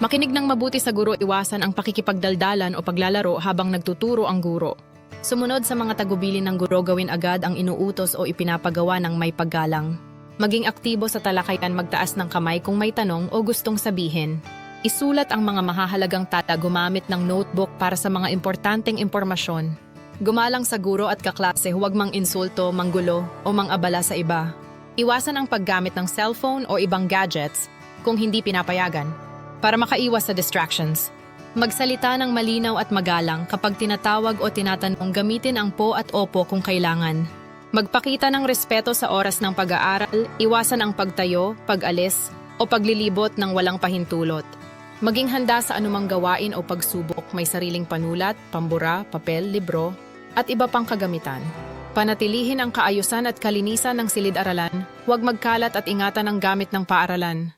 Makinig ng mabuti sa guro iwasan ang pakikipagdaldalan o paglalaro habang nagtuturo ang guro. Sumunod sa mga tagubilin ng guro gawin agad ang inuutos o ipinapagawa ng may paggalang. Maging aktibo sa talakayan magtaas ng kamay kung may tanong o gustong sabihin. Isulat ang mga mahahalagang tata gumamit ng notebook para sa mga importanteng impormasyon. Gumalang sa guro at kaklase huwag mang insulto, manggulo o mangabala sa iba. Iwasan ang paggamit ng cellphone o ibang gadgets kung hindi pinapayagan para makaiwas sa distractions. Magsalita ng malinaw at magalang kapag tinatawag o tinatanong gamitin ang po at opo kung kailangan. Magpakita ng respeto sa oras ng pag-aaral, iwasan ang pagtayo, pag-alis, o paglilibot ng walang pahintulot. Maging handa sa anumang gawain o pagsubok, may sariling panulat, pambura, papel, libro, at iba pang kagamitan. Panatilihin ang kaayusan at kalinisan ng silid-aralan, huwag magkalat at ingatan ang gamit ng paaralan.